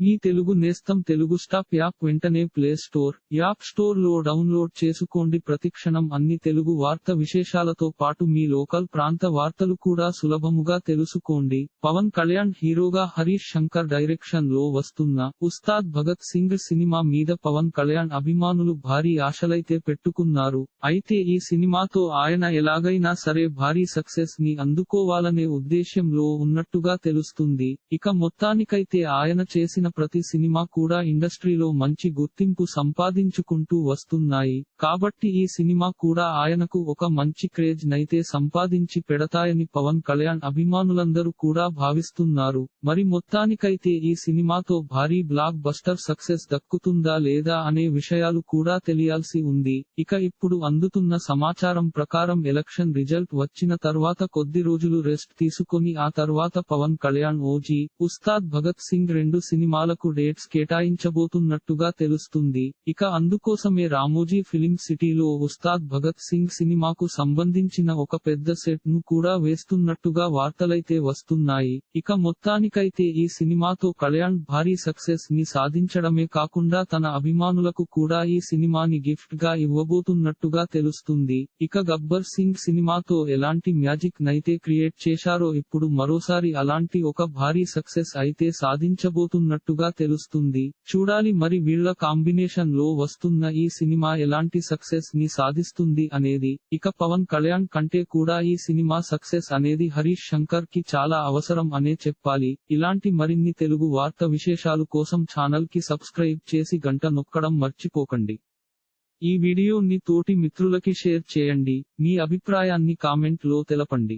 మీ తెలుగు నేస్తం Telugu stop app వెంటనే play store app స్టోర్లో డౌన్లోడ్ చేసుకోండి. ప్రతిక్షణం అన్ని తెలుగు వార్త విశేషాలతో పాటు మీ లోకల్ ప్రాంత వార్తలు కూడా సులభముగా తెలుసుకోండి. పవన్ కళ్యాణ్ హీరోగా హరీష్ శంకర్ డైరెక్షన్లో వస్తున్న ఉస్తాద్ భగత్ సింగ్ సినిమా మీద పవన్ కళ్యాణ్ అభిమానులు భారీ ఆశలైతే పెట్టుకున్నారు. అయితే ఈ సినిమాతో ఆయన ఎలాగైనా సరే భారీ సక్సెస్ని అందుకోవాలనే ఉద్దేశ్యంలో ఉన్నట్టుగా తెలుస్తుంది. ఇక మొత్తానికైతే ఆయన చేసిన ప్రతి సినిమా కూడా ఇండస్ట్రీలో మంచి గుర్తింపు సంపాదించుకుంటూ వస్తున్నాయి. కాబట్టి ఈ సినిమా కూడా ఆయనకు ఒక మంచి క్రేజ్ నైతే సంపాదించి పెడతాయని పవన్ కళ్యాణ్ అభిమానులందరూ కూడా భావిస్తున్నారు. మరి మొత్తానికైతే ఈ సినిమాతో భారీ బ్లాక్ బస్టర్ సక్సెస్ దక్కుతుందా లేదా అనే విషయాలు కూడా తెలియాల్సి ఉంది. ఇక ఇప్పుడు అందుతున్న సమాచారం ప్రకారం ఎలక్షన్ రిజల్ట్ వచ్చిన తర్వాత కొద్ది రోజులు రెస్ట్ తీసుకొని ఆ తర్వాత పవన్ కళ్యాణ్ ఓజీ ఉస్తాద్ భగత్ సింగ్ రెండు సినిమా సినిమాలకు డేట్స్ కేటాయించబోతున్నట్టుగా తెలుస్తుంది. ఇక అందుకోసమే రామోజీ ఫిలిం సిటీలో ఉస్తాద్ భగత్ సింగ్ సినిమాకు సంబంధించిన ఒక పెద్ద సెట్ను కూడా వేస్తున్నట్టుగా వార్తలైతే వస్తున్నాయి. ఇక మొత్తానికైతే ఈ సినిమాతో కళ్యాణ్ భారీ సక్సెస్ని సాధించడమే కాకుండా తన అభిమానులకు కూడా ఈ సినిమాని గిఫ్ట్గా ఇవ్వబోతున్నట్టుగా తెలుస్తుంది. ఇక గబ్బర్ సింగ్ సినిమాతో ఎలాంటి మ్యాజిక్ నైతే క్రియేట్ చేశారో ఇప్పుడు మరోసారి అలాంటి ఒక భారీ సక్సెస్ అయితే సాధించబోతున్నట్టుగా తెలుస్తుంది. చూడాలి మరి వీళ్ళ కాంబినేషన్లో వస్తున్న ఈ సినిమా ఎలాంటి సక్సెస్ని సాధిస్తుంది అనేది. ఇక పవన్ కళ్యాణ్ కంటే కూడా ఈ సినిమా సక్సెస్ అనేది హరీష్ శంకర్కి చాలా అవసరం అనే చెప్పాలి. ఇలాంటి మరిన్ని తెలుగు వార్త విశేషాలు కోసం ఛానల్కి సబ్స్క్రైబ్ చేసి గంట నొక్కడం మర్చిపోకండి. ఈ వీడియోని తోటి మిత్రులకి షేర్ చేయండి. మీ అభిప్రాయాన్ని కామెంట్లో తెలపండి.